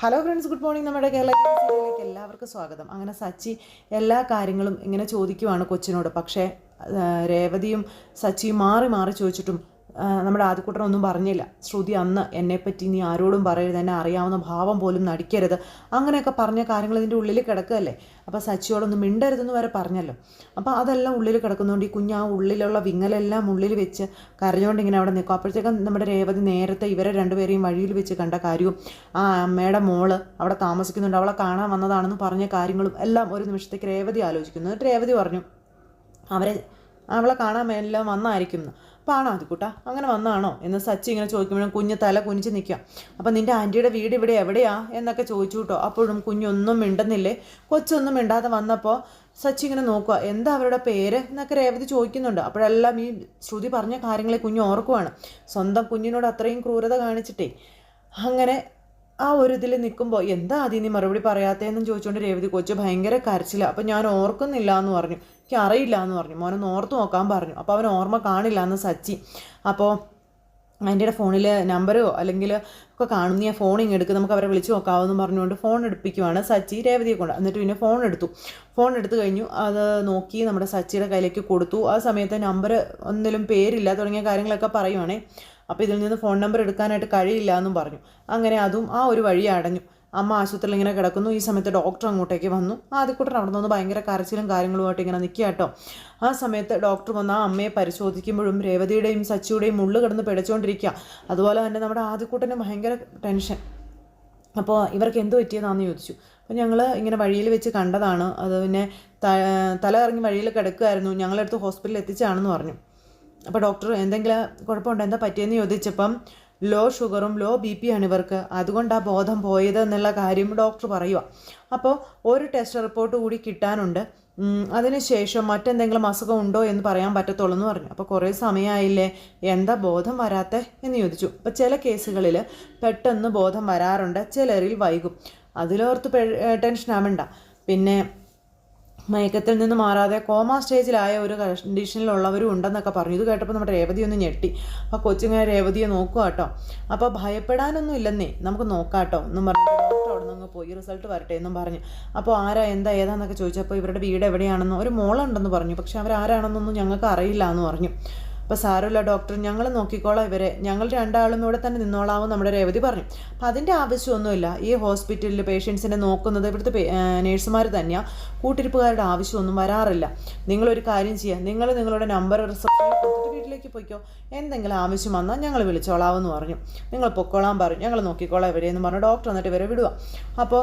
Hello friends good morning നമ്മുടെ Kerala T സീരിയലിലേക്ക് എല്ലാവർക്കും സ്വാഗതം. അങ്ങനെ സച്ചി എല്ലാ കാര്യങ്ങളും ഇങ്ങനെ ചോദിക്കുവാണ് കൊച്ചിനോട്. പക്ഷേ രേവതിയും സച്ചിയും മാറി മാറി ചോദിച്ചിട്ടും നമ്മുടെ ആദ്യക്കൂട്ടനൊന്നും പറഞ്ഞില്ല. ശ്രുതി അന്ന് എന്നെപ്പറ്റി നീ ആരോടും പറയരുത്. എന്നെ അറിയാവുന്ന ഭാവം പോലും നടിക്കരുത്. അങ്ങനെയൊക്കെ പറഞ്ഞ കാര്യങ്ങൾ ഇതിന്റെ ഉള്ളിൽ കിടക്കുകയല്ലേ? അപ്പോൾ സച്ചിയോടൊന്നും മിണ്ടരുതെന്ന് വരെ പറഞ്ഞല്ലോ. അപ്പോൾ അതെല്ലാം ഉള്ളിൽ കിടക്കുന്നതുകൊണ്ട് ഈ കുഞ്ഞ് ആ ഉള്ളിലുള്ള വിങ്ങലെല്ലാം ഉള്ളിൽ വെച്ച് കരഞ്ഞുകൊണ്ട് ഇങ്ങനെ അവിടെ നിൽക്കും. അപ്പോഴത്തേക്കും നമ്മുടെ രേവതി നേരത്തെ ഇവരെ രണ്ടുപേരെയും വഴിയിൽ വെച്ച് കണ്ട കാര്യവും ആ അമ്മയുടെ മോൾ അവിടെ താമസിക്കുന്നുണ്ട്. അവളെ കാണാൻ വന്നതാണെന്ന് പറഞ്ഞ കാര്യങ്ങളും എല്ലാം ഒരു നിമിഷത്തേക്ക് രേവതി ആലോചിക്കുന്നു. രേവതി പറഞ്ഞു അവരെ അവളെ കാണാൻ എല്ലാം വന്നായിരിക്കും എന്ന് അതിക്കൂട്ട അങ്ങനെ വന്നാണോ? എന്ന് സച്ചി ഇങ്ങനെ ചോദിക്കുമ്പോഴും കുഞ്ഞ് തല കുനിച്ച് നിൽക്കുക അപ്പം നിന്റെ ആന്റിയുടെ വീട് ഇവിടെ എവിടെയാ? എന്നൊക്കെ ചോദിച്ചു കേട്ടോ. അപ്പോഴും കുഞ്ഞൊന്നും മിണ്ടുന്നില്ലേ? കൊച്ചൊന്നും മിണ്ടാതെ വന്നപ്പോൾ സച്ചി ഇങ്ങനെ നോക്കുക എന്താ അവരുടെ പേര്? എന്നൊക്കെ രേവതി ചോദിക്കുന്നുണ്ട്. അപ്പോഴെല്ലാം ഈ ശ്രുതി പറഞ്ഞ കാര്യങ്ങളെ കുഞ്ഞ് ഓർക്കുവാണ്. സ്വന്തം കുഞ്ഞിനോട് അത്രയും ക്രൂരത കാണിച്ചിട്ടേ. അങ്ങനെ ആ ഒരു ഇതിൽ നിൽക്കുമ്പോൾ എന്താ അതിന് മറുപടി പറയാത്തതെന്നും ചോദിച്ചുകൊണ്ട് രേവതി കൊച്ചു ഭയങ്കര കരച്ചില്ല അപ്പം ഞാൻ ഓർക്കുന്നില്ല എന്ന് പറഞ്ഞു. എനിക്ക് അറിയില്ല എന്ന് പറഞ്ഞു മോനൊന്ന് ഓർത്ത് നോക്കാൻ പറഞ്ഞു. അപ്പോൾ അവൻ ഓർമ്മ കാണില്ല എന്ന് സച്ചി. അപ്പോൾ ആന്റിയുടെ ഫോണിൽ നമ്പറോ അല്ലെങ്കിൽ ഒക്കെ കാണുന്ന ഞാൻ ഫോൺ ഇങ്ങ് എടുക്ക്. നമുക്ക് അവരെ വിളിച്ച് നോക്കാമെന്ന് പറഞ്ഞുകൊണ്ട് ഫോൺ എടുപ്പിക്കുവാണ് സച്ചി രേവതിയെ കൊണ്ട്. എന്നിട്ട് പിന്നെ ഫോൺ എടുത്തു. ഫോൺ എടുത്തു കഴിഞ്ഞു. അത് നോക്കി നമ്മുടെ സച്ചിയുടെ കയ്യിലേക്ക് കൊടുത്തു. ആ സമയത്ത് നമ്പർ ഒന്നിലും പേരില്ല. തുടങ്ങിയ കാര്യങ്ങളൊക്കെ പറയുവാണേ. അപ്പോൾ ഇതിൽ നിന്ന് ഫോൺ നമ്പർ എടുക്കാനായിട്ട് കഴിയില്ല എന്നും പറഞ്ഞു. അങ്ങനെ അതും ആ ഒരു വഴി അടഞ്ഞു. അമ്മ ആശുപത്രിയിൽ ഇങ്ങനെ കിടക്കുന്നു. ഈ സമയത്ത് ഡോക്ടർ അങ്ങോട്ടേക്ക് വന്നു. ആദ്യക്കൂട്ടൻ അവിടെ നിന്ന് ഭയങ്കര കരച്ചിലും കാര്യങ്ങളുമായിട്ട് ഇങ്ങനെ നിൽക്കുക കേട്ടോ. ആ സമയത്ത് ഡോക്ടർ വന്ന് ആ അമ്മയെ പരിശോധിക്കുമ്പോഴും രേവതിയുടെയും സച്ചിയുടെയും ഉള്ളു കിടന്ന് പിടച്ചുകൊണ്ടിരിക്കുക അതുപോലെ തന്നെ നമ്മുടെ ആദ്യക്കൂട്ടന് ഭയങ്കര ടെൻഷൻ. അപ്പോൾ ഇവർക്ക് എന്ത് പറ്റിയതാണെന്ന് ചോദിച്ചു. അപ്പോൾ ഞങ്ങൾ ഇങ്ങനെ വഴിയിൽ വെച്ച് കണ്ടതാണ്. അത് പിന്നെ തല ഇറങ്ങി വഴിയിൽ കിടക്കുമായിരുന്നു ഞങ്ങളെടുത്ത് ഹോസ്പിറ്റലിൽ എത്തിച്ചാണെന്ന് പറഞ്ഞു. അപ്പോൾ ഡോക്ടർ എന്തെങ്കിലും കുഴപ്പമുണ്ടോ? എന്താ പറ്റിയെന്ന് ചോദിച്ചപ്പം ലോ ഷുഗറും ലോ ബി പി ആണ് ഇവർക്ക്. അതുകൊണ്ടാണ് ബോധം പോയത് എന്നുള്ള കാര്യം ഡോക്ടർ പറയുക അപ്പോൾ ഒരു ടെസ്റ്റ് റിപ്പോർട്ട് കൂടി കിട്ടാനുണ്ട്. അതിനുശേഷം മറ്റെന്തെങ്കിലും അസുഖം ഉണ്ടോ എന്ന് പറയാൻ പറ്റത്തുള്ളൂ എന്ന് പറഞ്ഞു. അപ്പോൾ കുറേ സമയമായില്ലേ എന്താ ബോധം വരാത്തെ? എന്ന് ചോദിച്ചു. അപ്പോൾ ചില കേസുകളിൽ പെട്ടെന്ന് ബോധം വരാറുണ്ട് ചിലരിൽ വൈകും. അതിലോർത്ത് ടെൻഷൻ ആവണ്ട പിന്നെ മയക്കത്തിൽ നിന്ന് മാറാതെ കോമ സ്റ്റേജിലായ ഒരു കണ്ടീഷനിലുള്ളവരും ഉണ്ടെന്നൊക്കെ പറഞ്ഞു. ഇത് കേട്ടപ്പോൾ നമ്മുടെ രേവതി ഒന്ന് ഞെട്ടി. അപ്പോൾ കൊച്ചിങ്ങനെ രേവതിയെ നോക്കുക കേട്ടോ. അപ്പോൾ ഭയപ്പെടാനൊന്നും ഇല്ലെന്നേ. നമുക്ക് നോക്കാം കേട്ടോ എന്നും പറഞ്ഞു ഡോക്ടർ അവിടെ നിന്ന് പോയി. റിസൾട്ട് വരട്ടെ എന്നും പറഞ്ഞു. അപ്പോൾ ആരാ എന്താ ഏതാന്നൊക്കെ ചോദിച്ചപ്പോൾ ഇവരുടെ വീട് എവിടെയാണെന്ന് ഒരു മോളുണ്ടെന്ന് പറഞ്ഞു. പക്ഷെ അവരാരാണെന്നൊന്നും ഞങ്ങൾക്ക് അറിയില്ല എന്ന് പറഞ്ഞു. അപ്പോൾ സാരമില്ല ഡോക്ടർ. ഞങ്ങൾ നോക്കിക്കോളാം ഇവരെ. ഞങ്ങൾ രണ്ടാളും ഇവിടെ തന്നെ നിന്നോളാവും നമ്മുടെ രേവതി പറഞ്ഞു. അപ്പോൾ അതിന്റെ ആവശ്യമൊന്നുമില്ല. ഈ ഹോസ്പിറ്റലിൽ പേഷ്യൻസിനെ നോക്കുന്നത് ഇവിടുത്തെ നേഴ്സുമാർ തന്നെയാണ് കൂട്ടിരിപ്പുകാരുടെ ആവശ്യമൊന്നും വരാറില്ല. നിങ്ങളൊരു കാര്യം ചെയ്യുക നിങ്ങൾ നിങ്ങളുടെ നമ്പർ റിസപ്ഷനിൽ വീട്ടിലേക്ക് പോയിക്കോ. എന്തെങ്കിലും ആവശ്യം വന്നാൽ ഞങ്ങൾ വിളിച്ചോളാമെന്ന് പറഞ്ഞു. നിങ്ങൾ പൊക്കോളാൻ പറഞ്ഞു. ഞങ്ങൾ നോക്കിക്കോളാം ഇവരെയെന്ന് പറഞ്ഞു. ഡോക്ടർ എന്നിട്ട് ഇവരെ വിടുക അപ്പോൾ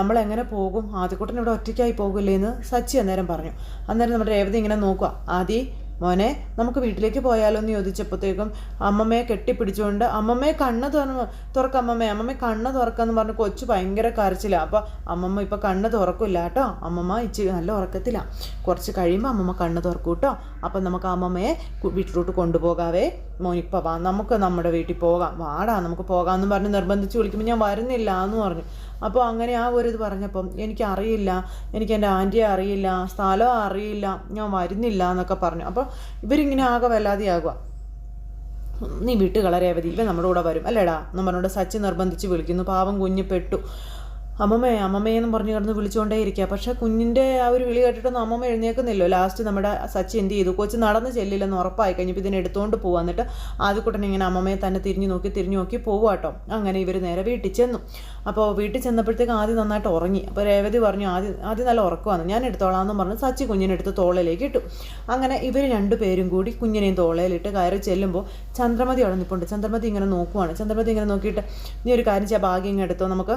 നമ്മൾ എങ്ങനെ പോകും? ആദ്യക്കൂട്ടൻ ഇവിടെ ഒറ്റയ്ക്കായി പോകില്ലേ എന്ന് സച്ചി അന്നേരം പറഞ്ഞു. അന്നേരം നമ്മുടെ രേവതി ഇങ്ങനെ നോക്കുക ആദ്യം മോനെ നമുക്ക് വീട്ടിലേക്ക് പോയാലോ എന്ന് ചോദിച്ചപ്പോഴത്തേക്കും അമ്മമ്മയെ കെട്ടിപ്പിടിച്ചുകൊണ്ട് അമ്മമ്മയെ കണ്ണ് തുറന്ന് തുറക്ക അമ്മമ്മയെ അമ്മമ്മ കണ്ണ് തുറക്കാന്ന് പറഞ്ഞ് കൊച്ച് ഭയങ്കര കരച്ചില്ല അപ്പോൾ അമ്മമ്മ ഇപ്പോൾ കണ്ണ് തുറക്കില്ല കേട്ടോ. അമ്മമ്മ ഇച്ചി നല്ല ഉറക്കത്തില്ല കുറച്ച് കഴിയുമ്പോൾ അമ്മമ്മ കണ്ണ് തുറക്കും കേട്ടോ. അപ്പം നമുക്ക് അമ്മമ്മയെ വീട്ടിലോട്ട് കൊണ്ടുപോകാവേ. മോനിപ്പോൾ വാ നമുക്ക് നമ്മുടെ വീട്ടിൽ പോകാം. വാടാ നമുക്ക് പോകാമെന്ന് പറഞ്ഞ് നിർബന്ധിച്ച് വിളിക്കുമ്പോൾ ഞാൻ വരുന്നില്ല എന്ന് പറഞ്ഞു. അപ്പോൾ അങ്ങനെ ആ ഒരു ഇത് പറഞ്ഞപ്പം എനിക്കറിയില്ല എനിക്ക് എന്റെ ആന്റിയെ അറിയില്ല സ്ഥലം അറിയില്ല ഞാൻ വരുന്നില്ല എന്നൊക്കെ പറഞ്ഞു. അപ്പോൾ ഇവരിങ്ങനെ ആകെ വല്ലാതെയാകുക. നീ വിട്ട് കളരേവതി ഇവൻ നമ്മുടെ കൂടെ വരും അല്ലേടാ? പറഞ്ഞുകൊണ്ട് സച്ചി നിർബന്ധിച്ച് വിളിക്കുന്നു. പാവം കുഞ്ഞ് പെട്ടു. അമ്മമ്മേ അമ്മമ്മയെന്നും പറഞ്ഞ് കിടന്ന് വിളിച്ചുകൊണ്ടേ ഇരിക്കുക പക്ഷേ കുഞ്ഞിന്റെ ആ ഒരു വിളി കേട്ടിട്ടൊന്നും അമ്മമ്മ എഴുന്നേക്കുന്നില്ലോ ലാസ്റ്റ് നമ്മുടെ സച്ചി എന്ത് ചെയ്തു? കൊച്ചു നടന്ന് ചെല്ലില്ലെന്ന് ഉറപ്പായി കഴിഞ്ഞപ്പോൾ ഇതിനെ എടുത്തുകൊണ്ട് പോകുക എന്നിട്ട് ആദ്യക്കുട്ടൻ ഇങ്ങനെ അമ്മമ്മയെ തന്നെ തിരിഞ്ഞു നോക്കി തിരിഞ്ഞു നോക്കി പോകുക കേട്ടോ അങ്ങനെ ഇവർ നേരെ വീട്ടിൽ ചെന്നു. അപ്പോൾ വീട്ടിൽ ചെന്നപ്പോഴത്തേക്ക് ആദ്യം നന്നായിട്ട് ഉറങ്ങി. അപ്പോൾ രേവതി പറഞ്ഞു ആദ്യം ആദ്യം നല്ല ഉറക്കമാണ് ഞാൻ എടുത്തോളാം എന്ന് പറഞ്ഞ് സച്ചി കുഞ്ഞിനെടുത്ത് തോളയിലേക്ക് ഇട്ടു. അങ്ങനെ ഇവർ രണ്ടുപേരും കൂടി കുഞ്ഞിനെയും തോളയിലിട്ട് കയറി ചെല്ലുമ്പോൾ ചന്ദ്രമതി അവിടെ നിൽപ്പുണ്ട് ചന്ദ്രമതി ഇങ്ങനെ നോക്കുവാണ്. ചന്ദ്രമതി ഇങ്ങനെ നോക്കിയിട്ട് നീ ഒരു കാര്യം ചെയ്യാം ഭാഗ്യം എടുത്തോ. നമുക്ക്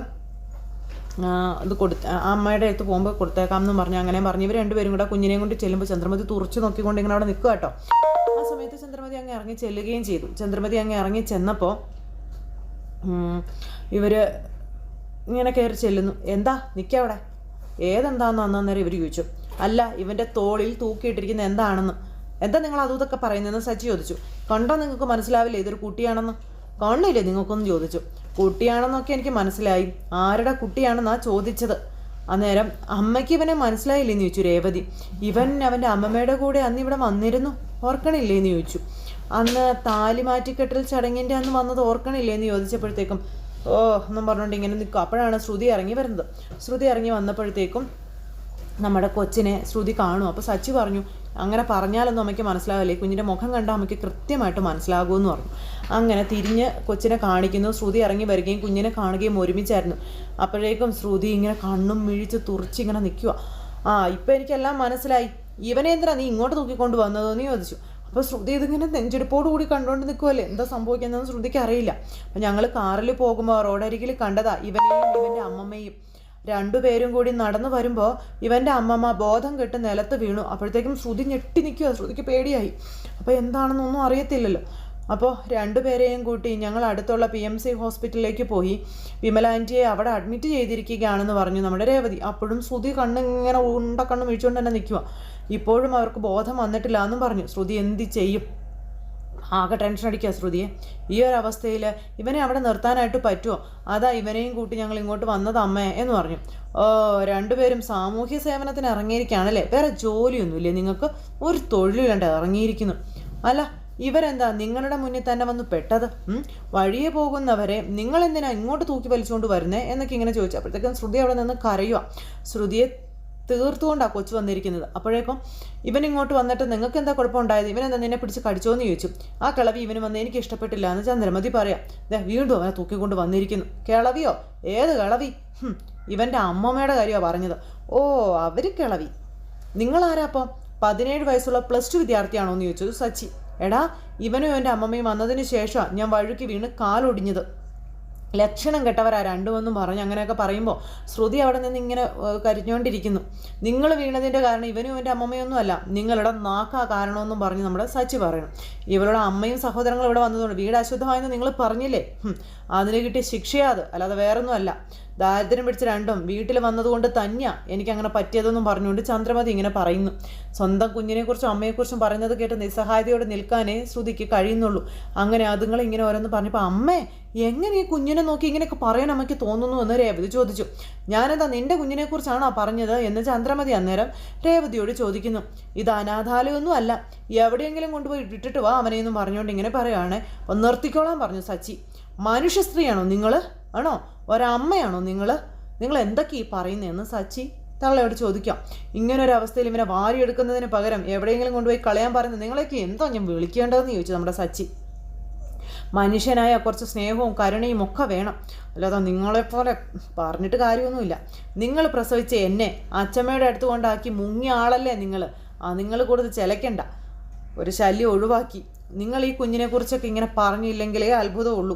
ഇത് കൊടുത്ത് അമ്മയുടെ അടുത്ത് പോകുമ്പോൾ കൊടുത്തേക്കാം എന്ന് പറഞ്ഞു. അങ്ങനെ പറഞ്ഞു. ഇവർ രണ്ടുപേരും കൂടെ കുഞ്ഞിനെയും കൊണ്ട് ചെല്ലുമ്പോൾ ചന്ദ്രമതി തുറച്ച് നോക്കിക്കൊണ്ട് ഇങ്ങനെ അവിടെ നിൽക്കുക കേട്ടോ. ആ സമയത്ത് ചന്ദ്രമതി അങ്ങ് ഇറങ്ങി ചെല്ലുകയും ചെയ്തു. ചന്ദ്രമതി അങ്ങ് ഇറങ്ങി ചെന്നപ്പോൾ ഇവർ ഇങ്ങനെ കയറി ചെല്ലുന്നു. എന്താ? നിൽക്കവിടെ ഏതെന്താന്ന് അന്നേരം ഇവർ ചോദിച്ചു. അല്ല ഇവന്റെ തോളിൽ തൂക്കിയിട്ടിരിക്കുന്ന എന്താണെന്ന്. എന്താ നിങ്ങൾ അതും പറയുന്നതെന്ന് സജി ചോദിച്ചു. കണ്ടോ നിങ്ങൾക്ക് മനസ്സിലാവില്ലേ? ഇതൊരു കുട്ടിയാണെന്ന്. കണ്ടില്ലേ നിങ്ങൾക്കൊന്ന് ചോദിച്ചു. കുട്ടിയാണെന്നൊക്കെ എനിക്ക് മനസ്സിലായി. ആരുടെ കുട്ടിയാണെന്നാ ചോദിച്ചത്. അന്നേരം അമ്മയ്ക്ക് ഇവനെ മനസ്സിലായില്ലേന്ന് ചോദിച്ചു രേവതി. ഇവൻ അവന്റെ അമ്മമ്മയുടെ കൂടെ അന്ന് ഇവിടെ വന്നിരുന്നു. ഓർക്കണില്ലേന്ന് ചോദിച്ചു. അന്ന് താലി മാറ്റിക്കെട്ടൽ ചടങ്ങിന്റെ അന്ന് വന്നത് ഓർക്കണില്ലേന്ന് ചോദിച്ചപ്പോഴത്തേക്കും ഓ എന്നും പറഞ്ഞുകൊണ്ട് ഇങ്ങനെ നിൽക്കും. അപ്പോഴാണ് ശ്രുതി ഇറങ്ങി വരുന്നത്. ശ്രുതി ഇറങ്ങി വന്നപ്പോഴത്തേക്കും നമ്മുടെ കൊച്ചിനെ ശ്രുതി കാണും. അപ്പോൾ സച്ചി പറഞ്ഞു അങ്ങനെ പറഞ്ഞാലൊന്നും അമ്മയ്ക്ക് മനസ്സിലാവില്ലേ. കുഞ്ഞിന്റെ മുഖം കണ്ടാൽ അമ്മയ്ക്ക് കൃത്യമായിട്ട് മനസ്സിലാകുമെന്ന് പറഞ്ഞു. അങ്ങനെ തിരിഞ്ഞ് കൊച്ചിനെ കാണിക്കുന്നു. ശ്രുതി ഇറങ്ങി വരികയും കുഞ്ഞിനെ കാണുകയും ഒരുമിച്ചായിരുന്നു. അപ്പോഴേക്കും ശ്രുതി ഇങ്ങനെ കണ്ണും മിഴിച്ച് തുറച്ച് ഇങ്ങനെ നിൽക്കുക ആ ഇപ്പം എനിക്കെല്ലാം മനസ്സിലായി. ഇവനെ എന്തിനാ നീ ഇങ്ങോട്ട് തൂക്കിക്കൊണ്ട് വന്നതെന്ന് ചോദിച്ചു. അപ്പോൾ ശ്രുതി ഇതിങ്ങനെ നെഞ്ചെടുപ്പോട് കൂടി കണ്ടുകൊണ്ട് നിൽക്കുമല്ലേ എന്താ സംഭവിക്കുന്നതെന്ന് ശ്രുതിക്ക് അറിയില്ല. അപ്പം ഞങ്ങൾ കാറിൽ പോകുമ്പോൾ റോഡരികിൽ കണ്ടതാ ഇവനെയും ഇവന്റെ അമ്മമ്മയും. രണ്ടുപേരും കൂടി നടന്നു വരുമ്പോൾ ഇവന്റെ അമ്മമ്മ ബോധം കെട്ട് നിലത്ത് വീണു. അപ്പോഴത്തേക്കും ശ്രുതി ഞെട്ടി നിൽക്കുക ശ്രുതിക്ക് പേടിയായി. അപ്പോൾ എന്താണെന്നൊന്നും അറിയത്തില്ലല്ലോ. അപ്പോൾ രണ്ടുപേരെയും കൂട്ടി ഞങ്ങൾ അടുത്തുള്ള പി എം സി ഹോസ്പിറ്റലിലേക്ക് പോയി. വിമല വിമലാന്റിയെ അവിടെ അഡ്മിറ്റ് ചെയ്തിരിക്കുകയാണെന്ന് പറഞ്ഞു നമ്മുടെ രേവതി. അപ്പോഴും ശ്രുതി കണ്ണ് ഇങ്ങനെ ഉണ്ട കണ്ണ് വീഴ്ച്ചുകൊണ്ട് തന്നെ നിൽക്കുക ഇപ്പോഴും അവർക്ക് ബോധം വന്നിട്ടില്ല എന്നും പറഞ്ഞു. ശ്രുതി എന്ത് ചെയ്യും? ആകെ ടെൻഷൻ അടിക്കുക ശ്രുതിയെ. ഈ ഒരു അവസ്ഥയിൽ ഇവനെ അവിടെ നിർത്താനായിട്ട് പറ്റുമോ അതാ ഇവനെയും കൂട്ടി ഞങ്ങൾ ഇങ്ങോട്ട് വന്നത് അമ്മേ എന്ന് പറഞ്ഞു. ഓ രണ്ടുപേരും സാമൂഹ്യ സേവനത്തിന് ഇറങ്ങിയിരിക്കുകയാണല്ലേ? വേറെ ജോലിയൊന്നുമില്ലേ നിങ്ങൾക്ക്? ഒരു തൊഴിലില്ലാണ്ട് ഇറങ്ങിയിരിക്കുന്നു. അല്ല ഇവരെന്താ നിങ്ങളുടെ മുന്നിൽ തന്നെ വന്ന് പെട്ടത്? വഴിയെ പോകുന്നവരെ നിങ്ങൾ എന്തിനാ ഇങ്ങോട്ട് തൂക്കി വലിച്ചുകൊണ്ട് വരുന്നേ എന്നൊക്കെ ഇങ്ങനെ ചോദിച്ചു. അപ്പോഴത്തേക്കും ശ്രുതി അവിടെ നിന്ന് കരയുക ശ്രുതിയെ തീർത്തുകൊണ്ടാണ് കൊച്ചു വന്നിരിക്കുന്നത്. അപ്പോഴേക്കും ഇവൻ ഇങ്ങോട്ട് വന്നിട്ട് നിങ്ങൾക്ക് എന്താ കുഴപ്പമുണ്ടായത് ഇവനെന്താ നിന്നെ പിടിച്ച് കടിച്ചോന്ന് ചോദിച്ചു. ആ കിളവി ഇവന് വന്ന് എനിക്ക് ഇഷ്ടപ്പെട്ടില്ല എന്ന് ചന്ദ്രമതി പറയാം. ദേ വീണ്ടും അവനെ തൂക്കിക്കൊണ്ട് വന്നിരിക്കുന്നു. കിളവിയോ? ഏത് കിളവി? ഇവന്റെ അമ്മമ്മയുടെ കാര്യമാണ് പറഞ്ഞത്. ഓ അവർ കിളവി. നിങ്ങളാരാ അപ്പം? പതിനേഴ് വയസ്സുള്ള പ്ലസ് ടു വിദ്യാർത്ഥിയാണോ എന്ന് ചോദിച്ചു സച്ചി. എടാ ഇവനും എന്റെ അമ്മമ്മയും വന്നതിന് ശേഷമാണ് ഞാൻ വഴുക്കി വീണ് കാലൊടിഞ്ഞത്. ലക്ഷണം കെട്ടവരാ രണ്ടുമെന്നും പറഞ്ഞ് അങ്ങനെയൊക്കെ പറയുമ്പോൾ ശ്രുതി അവിടെ നിന്ന് ഇങ്ങനെ കരിഞ്ഞുകൊണ്ടിരിക്കുന്നു നിങ്ങൾ വീണതിന്റെ കാരണം ഇവനും എന്റെ അമ്മമ്മയൊന്നും അല്ല. നിങ്ങളുടെ നാക്കാ കാരണമെന്നും പറഞ്ഞ് നമ്മുടെ സച്ചി പറയണം. ഇവരുടെ അമ്മയും സഹോദരങ്ങളും ഇവിടെ വന്നതുകൊണ്ട് വീട് അശുദ്ധമായെന്ന് നിങ്ങൾ പറഞ്ഞില്ലേ? അതിന് കിട്ടിയ ശിക്ഷയാ അത്. അല്ലാതെ വേറൊന്നും അല്ല. ദാരിദ്ര്യം പിടിച്ച രണ്ടും വീട്ടിൽ വന്നതുകൊണ്ട് തന്നെയാ എനിക്കങ്ങനെ പറ്റിയതെന്നും പറഞ്ഞുകൊണ്ട് ചന്ദ്രമതി ഇങ്ങനെ പറയുന്നു. സ്വന്തം കുഞ്ഞിനെക്കുറിച്ചും അമ്മയെക്കുറിച്ചും പറയുന്നത് കേട്ട് നിസ്സഹായതയോടെ നിൽക്കാനേ ശ്രുതിക്ക് കഴിയുന്നുള്ളൂ. അങ്ങനെ അതുങ്ങൾ ഇങ്ങനെ ഓരോന്ന് പറഞ്ഞപ്പോൾ അമ്മേ എങ്ങനെ ഈ കുഞ്ഞിനെ നോക്കി ഇങ്ങനെയൊക്കെ പറയാൻ അമ്മയ്ക്ക് തോന്നുന്നു? എന്ന് രേവതി ചോദിച്ചു. ഞാനെന്താ നിന്റെ കുഞ്ഞിനെക്കുറിച്ചാണോ പറഞ്ഞത്? എന്ന് ചന്ദ്രമതി അന്നേരം രേവതിയോട് ചോദിക്കുന്നു. ഇത് അനാഥാലയമൊന്നും അല്ല. എവിടെയെങ്കിലും കൊണ്ടുപോയി ഇട്ടിട്ട് വാ അവനെ അവനെയെന്നും പറഞ്ഞുകൊണ്ട് ഇങ്ങനെ പറയുകയാണ് നിർത്തിക്കോളാൻ പറഞ്ഞു സച്ചി. മനുഷ്യ സ്ത്രീയാണോ നിങ്ങൾ ആണോ? ഒരമ്മയാണോ നിങ്ങൾ നിങ്ങൾ എന്തൊക്കെ ഈ പറയുന്നതെന്ന് സച്ചി തള്ളയോട് ചോദിക്കാം. ഇങ്ങനൊരു അവസ്ഥയിൽ ഇവനെ വാരിയെടുക്കുന്നതിന് പകരം എവിടെയെങ്കിലും കൊണ്ടുപോയി കളയാൻ പറയുന്നത് നിങ്ങളെയൊക്കെ എന്തോ ഞാൻ വിളിക്കേണ്ടതെന്ന് ചോദിച്ചു നമ്മുടെ സച്ചി. മനുഷ്യനായ കുറച്ച് സ്നേഹവും കരുണയും ഒക്കെ വേണം. അല്ലാതെ നിങ്ങളെപ്പോലെ പറഞ്ഞിട്ട് കാര്യമൊന്നുമില്ല. നിങ്ങൾ പ്രസവിച്ച എന്നെ അച്ചമ്മയുടെ അടുത്ത് കൊണ്ടാക്കി മുങ്ങിയ ആളല്ലേ നിങ്ങൾ ആ നിങ്ങൾ കൂടുതൽ ചിലക്കണ്ട ഒരു ശല്യം ഒഴിവാക്കി. നിങ്ങൾ ഈ കുഞ്ഞിനെക്കുറിച്ചൊക്കെ ഇങ്ങനെ പറഞ്ഞില്ലെങ്കിലേ അത്ഭുതമുള്ളൂ.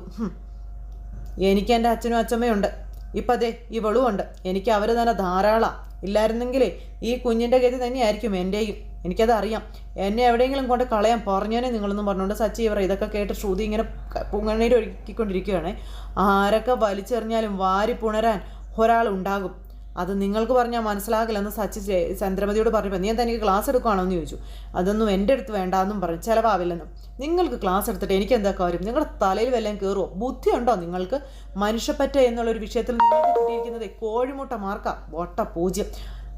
എനിക്ക് എന്റെ അച്ഛനും അച്ഛമ്മയുണ്ട് ഇപ്പം അതെ ഇവളും ഉണ്ട്. എനിക്ക് അവർ തന്നെ ധാരാളം. ഇല്ലായിരുന്നെങ്കിലേ ഈ കുഞ്ഞിന്റെ ഗതി തന്നെയായിരിക്കും എന്റെയും എനിക്കത് അറിയാം. എന്നെ എവിടെയെങ്കിലും കൊണ്ട് കളയാൻ പറഞ്ഞേനെ നിങ്ങളൊന്നും പറഞ്ഞുകൊണ്ട് സച്ചി ഇവർ ഇതൊക്കെ കേട്ട് ശ്രുതി ഇങ്ങനെ ഒഴുക്കിക്കൊണ്ടിരിക്കുകയാണ് ആരൊക്കെ വലിച്ചെറിഞ്ഞാലും വാരി പുണരാൻ ഒരാളുണ്ടാകും. അത് നിങ്ങൾക്ക് പറഞ്ഞാൽ മനസ്സിലാകില്ലെന്ന് സച്ചി ചന്ദ്രമതിയോട് പറഞ്ഞപ്പോൾ നീ എന്താ എനിക്ക് ക്ലാസ് എടുക്കുകയാണോ എന്ന് ചോദിച്ചു. അതൊന്നും എന്റെ അടുത്ത് വേണ്ടാന്നും പറഞ്ഞു. ചിലവാവില്ലെന്നും. നിങ്ങൾക്ക് ക്ലാസ് എടുത്തിട്ട് എനിക്ക് എന്താ കാര്യം? നിങ്ങളുടെ തലയിൽ വല്ലതും കയറുമോ ബുദ്ധിയുണ്ടോ നിങ്ങൾക്ക്? മനുഷ്യപ്പറ്റ എന്നുള്ളൊരു വിഷയത്തിൽ നിങ്ങൾക്ക് കിട്ടിയിരിക്കുന്നത് കോഴിമുട്ട മാർക്കാ. വട്ട പൂജ്യം.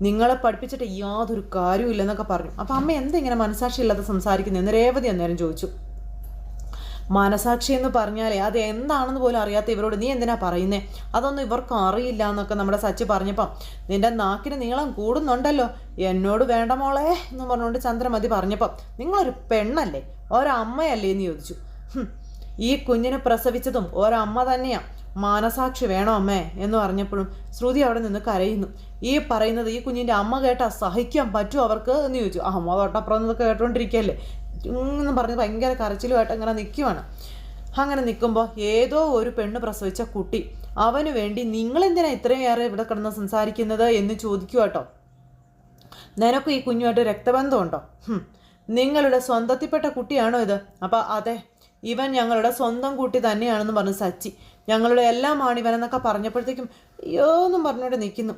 നിങ്ങളെ പഠിപ്പിച്ചിട്ട് യാതൊരു കാര്യവും ഇല്ലെന്നൊക്കെ പറഞ്ഞു. അപ്പം അമ്മ എന്താ ഇങ്ങനെ മനസാക്ഷി ഇല്ലാതെ സംസാരിക്കുന്നത് എന്ന് രേവതി അന്നേരം ചോദിച്ചു. മനസാക്ഷി എന്ന് പറഞ്ഞാലേ അത് എന്താണെന്ന് പോലും അറിയാത്ത ഇവരോട് നീ എന്തിനാ പറയുന്നേ? അതൊന്നും ഇവർക്കും അറിയില്ല എന്നൊക്കെ നമ്മുടെ സച്ചി പറഞ്ഞപ്പം നിന്റെ നാക്കിന് നീളം കൂടുന്നുണ്ടല്ലോ. എന്നോട് വേണ്ട മോളെ എന്ന് പറഞ്ഞുകൊണ്ട് ചന്ദ്രമതി പറഞ്ഞപ്പം നിങ്ങളൊരു പെണ്ണല്ലേ? ഒരമ്മയല്ലേ? എന്ന് ചോദിച്ചു. ഈ കുഞ്ഞിനെ പ്രസവിച്ചതും ഒരമ്മ തന്നെയാ. മാനസാക്ഷി വേണോ അമ്മേ? എന്ന് പറഞ്ഞപ്പോഴും ശ്രുതി അവിടെ നിന്ന് കരയുന്നു. ഈ പറയുന്നത് ഈ കുഞ്ഞിന്റെ അമ്മ കേട്ടാ സഹിക്കാൻ പറ്റുമോ അവർക്ക്? എന്ന് ചോദിച്ചു. അമ്മ തൊട്ടപ്പുറം എന്നൊക്കെ കേട്ടോണ്ടിരിക്കുകയല്ലേ എന്ന് പറഞ്ഞ് ഭയങ്കര കരച്ചിലുമായിട്ട് അങ്ങനെ നിൽക്കുവാണ് അങ്ങനെ നിൽക്കുമ്പോൾ ഏതോ ഒരു പെണ്ണ് പ്രസവിച്ച കുട്ടി അവന് വേണ്ടി നിങ്ങളെന്തിനാ ഇത്രയും ഏറെ ഇവിടെ കിടന്ന് സംസാരിക്കുന്നത്? എന്ന് ചോദിക്കുക കേട്ടോ നിനക്ക് ഈ കുഞ്ഞുമായിട്ട് രക്തബന്ധമുണ്ടോ. നിങ്ങളുടെ സ്വന്തത്തിൽപ്പെട്ട കുട്ടിയാണോ ഇത്? അപ്പോൾ അതെ ഇവൻ ഞങ്ങളുടെ സ്വന്തം കുട്ടി തന്നെയാണെന്ന് പറഞ്ഞ് സച്ചി ഞങ്ങളുടെ എല്ലാമാണ് ഇവനെന്നൊക്കെ പറഞ്ഞപ്പോഴത്തേക്കും അയ്യോ എന്നും പറഞ്ഞുകൊണ്ട് നിൽക്കുന്നു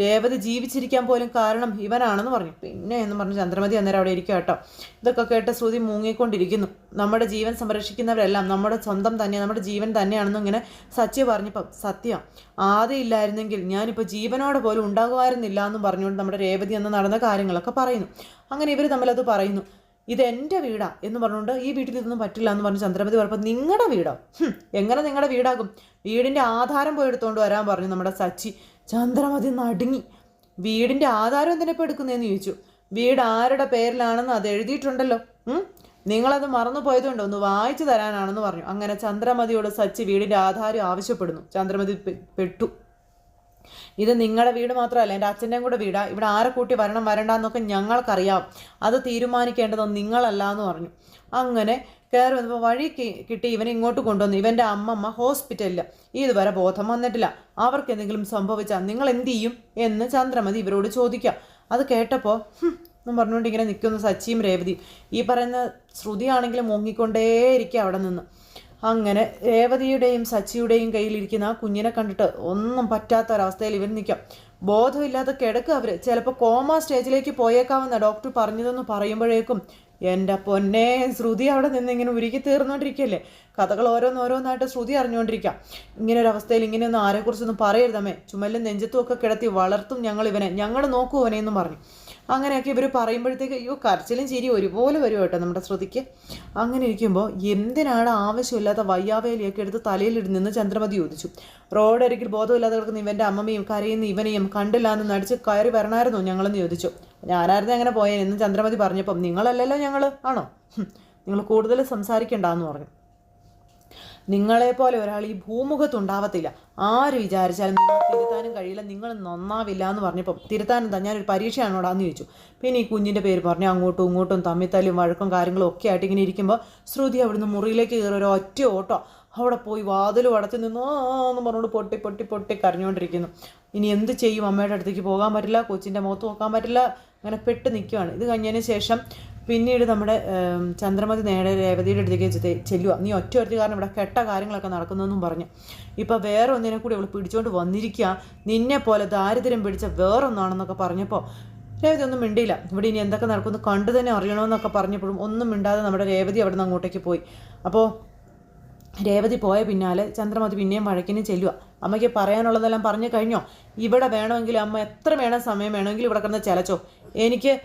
രേവതി ജീവിച്ചിരിക്കാൻ പോലും കാരണം ഇവനാണെന്ന് പറഞ്ഞു. പിന്നെ എന്ന് പറഞ്ഞു ചന്ദ്രമതി അന്നേരം അവിടെ ഇരിക്കുക കേട്ടോ. ഇതൊക്കെ കേട്ട് ശ്രുതി മുങ്ങിക്കൊണ്ടിരിക്കുന്നു. നമ്മുടെ ജീവൻ സംരക്ഷിക്കുന്നവരെല്ലാം നമ്മുടെ സ്വന്തം തന്നെ നമ്മുടെ ജീവൻ തന്നെയാണെന്നും ഇങ്ങനെ സച്ചി പറഞ്ഞപ്പം സത്യം ആദ്യം ഇല്ലായിരുന്നെങ്കിൽ ഞാനിപ്പോൾ ജീവനോടെ പോലും ഉണ്ടാകുമായിരുന്നില്ല എന്നും പറഞ്ഞുകൊണ്ട് നമ്മുടെ രേവതി അന്ന് നടന്ന കാര്യങ്ങളൊക്കെ പറയുന്നു. അങ്ങനെ ഇവർ തമ്മിലത് പറയുന്നു. ഇത് എന്റെ വീടാ എന്ന് പറഞ്ഞുകൊണ്ട് ഈ വീട്ടിൽ ഇതൊന്നും പറ്റില്ല എന്ന് പറഞ്ഞ് ചന്ദ്രമതി പറഞ്ഞപ്പോൾ നിങ്ങളുടെ വീടോ? എങ്ങനെ നിങ്ങളുടെ വീടാകും? വീടിന്റെ ആധാരം പോയി എടുത്തുകൊണ്ട് വരാൻ പറഞ്ഞു നമ്മുടെ സച്ചി. ചന്ദ്രമതി നടുങ്ങി. വീടിന്റെ ആധാരം എന്തിനപ്പോൾ എടുക്കുന്നതെന്ന് ചോദിച്ചു. വീട് ആരുടെ പേരിലാണെന്ന് അത് എഴുതിയിട്ടുണ്ടല്ലോ? നിങ്ങളത് മറന്നു പോയതുകൊണ്ട്? ഒന്ന് വായിച്ചു തരാനാണെന്ന് പറഞ്ഞു. അങ്ങനെ ചന്ദ്രമതിയോട് സച്ചി വീടിന്റെ ആധാരം ആവശ്യപ്പെടുന്നു. ചന്ദ്രമതി പെട്ടു. ഇത് നിങ്ങളുടെ വീട് മാത്രമല്ല എന്റെ അച്ഛന്റെയും കൂടെ വീടാ. ഇവിടെ ആരെ കൂട്ടി വരണം വരണ്ടെന്നൊക്കെ ഞങ്ങൾക്കറിയാം. അത് തീരുമാനിക്കേണ്ടത് നിങ്ങളല്ല എന്ന് പറഞ്ഞു. അങ്ങനെ കയറി വന്നപ്പോൾ വഴി കിട്ടി ഇവനെ ഇങ്ങോട്ട് കൊണ്ടുവന്നു. ഇവന്റെ അമ്മമ്മ ഹോസ്പിറ്റലിൽ ഇതുവരെ ബോധം വന്നിട്ടില്ല. അവർക്ക് എന്തെങ്കിലും സംഭവിച്ചാൽ നിങ്ങൾ എന്ത് ചെയ്യും എന്ന് ചന്ദ്രമതി ഇവരോട് ചോദിക്കാം. അത് കേട്ടപ്പോൾ എന്ന് പറഞ്ഞുകൊണ്ട് ഇങ്ങനെ നിൽക്കുന്നു സച്ചിയും രേവതിയും. ഈ പറയുന്ന ശ്രുതിയാണെങ്കിൽ മുങ്ങിക്കൊണ്ടേയിരിക്കും അവിടെ നിന്ന്. അങ്ങനെ രേവതിയുടെയും സച്ചിയുടെയും കയ്യിലിരിക്കുന്ന ആ കുഞ്ഞിനെ കണ്ടിട്ട് ഒന്നും പറ്റാത്ത ഒരവസ്ഥയിൽ ഇവർ നിൽക്കാം ബോധമില്ലാതെ കിടക്കുക അവർ ചിലപ്പോൾ കോമ സ്റ്റേജിലേക്ക് പോയേക്കാമെന്ന ഡോക്ടർ പറഞ്ഞതെന്ന് പറയുമ്പോഴേക്കും എന്റെ പൊന്നെ ശ്രുതി അവിടെ നിന്ന് ഇങ്ങനെ ഉരുകി തീർന്നുകൊണ്ടിരിക്കുകയല്ലേ കഥകൾ ഓരോന്നോരോന്നായിട്ട് ശ്രുതി അറിഞ്ഞുകൊണ്ടിരിക്കാം ഇങ്ങനെ ഒരു അവസ്ഥയിൽ ഇങ്ങനെയൊന്നും ആരെക്കുറിച്ചൊന്നും പറയരുതമ്മേ ചുമലും നെഞ്ചത്തും ഒക്കെ കിടത്തി വളർത്തും ഞങ്ങൾ ഇവനെ. ഞങ്ങൾ നോക്കൂ അവനെ എന്നും പറഞ്ഞു. അങ്ങനെയൊക്കെ ഇവർ പറയുമ്പോഴത്തേക്ക് അയ്യോ കരച്ചിലും ചിരി ഒരുപോലെ വരും കേട്ടോ നമ്മുടെ ശ്രുതിക്ക്. അങ്ങനെ ഇരിക്കുമ്പോൾ എന്തിനാണ് ആവശ്യമില്ലാത്ത വയ്യാവേലിയൊക്കെ എടുത്ത് തലയിലിട്ട് നിന്ന് ചന്ദ്രമതി ചോദിച്ചു. റോഡരികിൽ ബോധമില്ലാതെ കിടക്കുന്ന ഇവന്റെ അമ്മമ്മയും കരയുന്ന ഇവനെയും കണ്ടില്ല എന്ന് നടിച്ച് കയറി വരണമായിരുന്നു ഞങ്ങളെന്ന് ചോദിച്ചു. ഞാനായിരുന്നു അങ്ങനെ പോയേ ഇന്ന് ചന്ദ്രമതി പറഞ്ഞപ്പം നിങ്ങളല്ലല്ലോ ഞങ്ങൾ ആണോ? നിങ്ങൾ കൂടുതൽ സംസാരിക്കണ്ടെന്ന് പറഞ്ഞു. നിങ്ങളെപ്പോലെ ഒരാൾ ഈ ഭൂമുഖത്തുണ്ടാവത്തില്ല. ആര് വിചാരിച്ചാലും നിങ്ങൾ തിരുത്താനും കഴിയില്ല. നിങ്ങൾ നന്നാവില്ല എന്ന് പറഞ്ഞപ്പം തിരുത്താനും തന്നെ ഞാനൊരു പരീക്ഷയാണോടാന്ന് ചോദിച്ചു. പിന്നെ ഈ കുഞ്ഞിന്റെ പേര് പറഞ്ഞു അങ്ങോട്ടും ഇങ്ങോട്ടും തമ്മിത്തല്ലും വഴക്കും കാര്യങ്ങളും ഒക്കെ ആയിട്ട് ഇങ്ങനെ ഇരിക്കുമ്പോൾ ശ്രുതി അവിടുന്ന് മുറിയിലേക്ക് കയറി ഒരു ഒറ്റ ഓട്ടോ. അവിടെ പോയി വാതിൽ അടച്ചു നിന്നു എന്ന് പറഞ്ഞുകൊണ്ട് പൊട്ടി പൊട്ടി പൊട്ടി കരഞ്ഞുകൊണ്ടിരിക്കുന്നു. ഇനി എന്ത് ചെയ്യും? അമ്മയുടെ അടുത്തേക്ക് പോകാൻ പറ്റില്ല കൊച്ചിന്റെ മുഖത്ത് നോക്കാൻ പറ്റില്ല അങ്ങനെ പെട്ട് നിൽക്കുകയാണ് ഇത് കഴിഞ്ഞതിന് ശേഷം പിന്നീട് നമ്മുടെ ചന്ദ്രമതി നേരെ രേവതിയുടെ അടുത്തേക്ക് ചെല്ലുക നീ ഒറ്റ ഒരുത്തി കാരണം ഇവിടെ കെട്ട കാര്യങ്ങളൊക്കെ നടക്കുന്നതെന്നും പറഞ്ഞു. ഇപ്പോൾ വേറെ ഒന്നിനെ കൂടി അവൾ പിടിച്ചുകൊണ്ട് വന്നിരിക്കുക നിന്നെ പോലെ ദാരിദ്ര്യം പിടിച്ച വേറൊന്നാണെന്നൊക്കെ പറഞ്ഞപ്പോൾ രേവതി ഒന്നും മിണ്ടിയില്ല. ഇവിടെ ഇനി എന്തൊക്കെ നടക്കുന്നു കണ്ടു തന്നെ അറിയണമെന്നൊക്കെ പറഞ്ഞപ്പോഴും ഒന്നും മിണ്ടാതെ നമ്മുടെ രേവതി അവിടെ നിന്ന് അങ്ങോട്ടേക്ക് പോയി. അപ്പോൾ രേവതി പോയ പിന്നാലെ ചന്ദ്രമതി പിന്നെയും വഴക്കിന് ചെല്ലുക അമ്മയ്ക്ക് പറയാനുള്ളതെല്ലാം പറഞ്ഞു കഴിഞ്ഞോ? ഇവിടെ വേണമെങ്കിൽ അമ്മ എത്ര വേണം സമയം വേണമെങ്കിലും ഇവിടെ കിടന്ന് ചിലച്ചോ. എനിക്ക്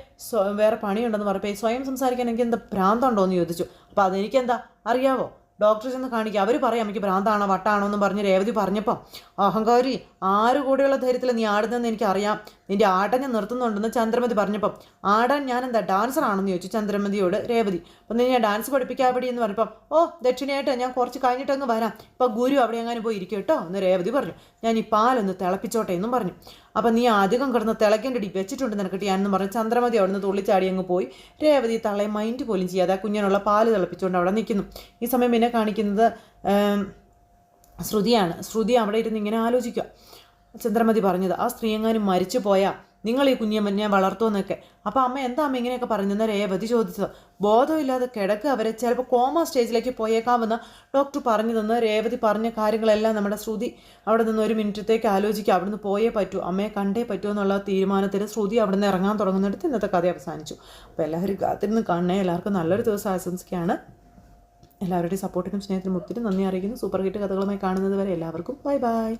വേറെ പണിയുണ്ടെന്ന് പറഞ്ഞപ്പോൾ സ്വയം സംസാരിക്കാൻ എനിക്ക് എന്താ ഭ്രാന്തുണ്ടോ എന്ന് ചോദിച്ചു. അപ്പോൾ അതെനിക്കെന്താ അറിയാവോ? ഡോക്ടറെ ചെന്ന് കാണിക്കുക അവർ പറയാം എനിക്ക് ഭ്രാന്താണോ? വട്ടാണോ? എന്ന് പറഞ്ഞ് രേവതി പറഞ്ഞപ്പോൾ അഹങ്കാരി ആര് കൂടെയുള്ള ധൈര്യത്തിൽ നീ ആടുന്നതെന്ന് എനിക്കറിയാം. നിന്റെ ആട്ടം ഞാൻ നിർത്തുന്നുണ്ടെന്ന് ചന്ദ്രമതി പറഞ്ഞപ്പം ആടാൻ ഞാൻ എന്താ ഡാൻസർ ആണെന്ന് ചോദിച്ചു ചന്ദ്രമതിയോട് രേവതി. അപ്പം നീ ഞാൻ ഡാൻസ് പഠിപ്പിക്കാവിടെ എന്ന് പറഞ്ഞപ്പം ഓ ദക്ഷിണയായിട്ട് ഞാൻ കുറച്ച് കഴിഞ്ഞിട്ട് അങ്ങ് വരാം. ഇപ്പം ഗുരു അവിടെ എങ്ങാനും പോയി ഇരിക്കും കേട്ടോ എന്ന് രേവതി പറഞ്ഞു. ഞാൻ ഈ പാലൊന്ന് തിളപ്പിച്ചോട്ടെ എന്നും പറഞ്ഞു. അപ്പം നീ അധികം കിടന്ന് തിളയ്ക്കേണ്ടടി വെച്ചിട്ടുണ്ട് നിനക്ക് ഞാനെന്ന് പറഞ്ഞു ചന്ദ്രമതി അവിടെ നിന്ന് തുള്ളിച്ചാടി അങ്ങ് പോയി. രേവതി തള്ളയെ മൈൻഡ് പോലും ചെയ്യാതെ കുഞ്ഞിനുള്ള പാൽ തിളപ്പിച്ചുകൊണ്ട് അവിടെ നിൽക്കുന്നു ഈ സമയം എന്നെ കാണിക്കുന്നത് ശ്രുതിയാണ്. ശ്രുതി അവിടെ ഇരുന്ന് ഇങ്ങനെ ആലോചിക്കുക ചന്ദ്രമതി പറഞ്ഞത് ആ സ്ത്രീ എങ്ങാനും മരിച്ചു പോയാ? നിങ്ങൾ ഈ കുഞ്ഞെ ഞാൻ വളർത്തുമെന്നൊക്കെ അപ്പോൾ അമ്മ എന്താ അമ്മ ഇങ്ങനെയൊക്കെ പറഞ്ഞെന്ന് രേവതി ചോദിച്ചത്. ബോധമില്ലാതെ കിടക്കുക അവരെ ചിലപ്പോൾ കോമ സ്റ്റേജിലേക്ക് പോയേക്കാമെന്ന് ഡോക്ടർ പറഞ്ഞു തന്ന് രേവതി പറഞ്ഞ കാര്യങ്ങളെല്ലാം നമ്മുടെ ശ്രുതി അവിടെ നിന്ന് ഒരു മിനിറ്റത്തേക്ക് ആലോചിക്കുക അവിടുന്ന് പോയേ പറ്റൂ. അമ്മയെ കണ്ടേ പറ്റൂ എന്നുള്ള തീരുമാനത്തിൽ ശ്രുതി അവിടെ നിന്ന് ഇറങ്ങാൻ തുടങ്ങുന്നിടത്ത് ഇന്നത്തെ കഥ അവസാനിച്ചു. അപ്പോൾ എല്ലാവരും കാത്തിരുന്ന് കാണണേ. എല്ലാവർക്കും നല്ലൊരു ദിവസം ആശംസിക്കുകയാണ്. എല്ലാവരുടെയും സപ്പോർട്ടിനും സ്നേഹത്തിനും ഒത്തിരി നന്ദി അറിയിക്കുന്നു. സൂപ്പർ ഹിറ്റ് കഥകളുമായി കാണുന്നത് വരെ എല്ലാവർക്കും ബൈ ബൈ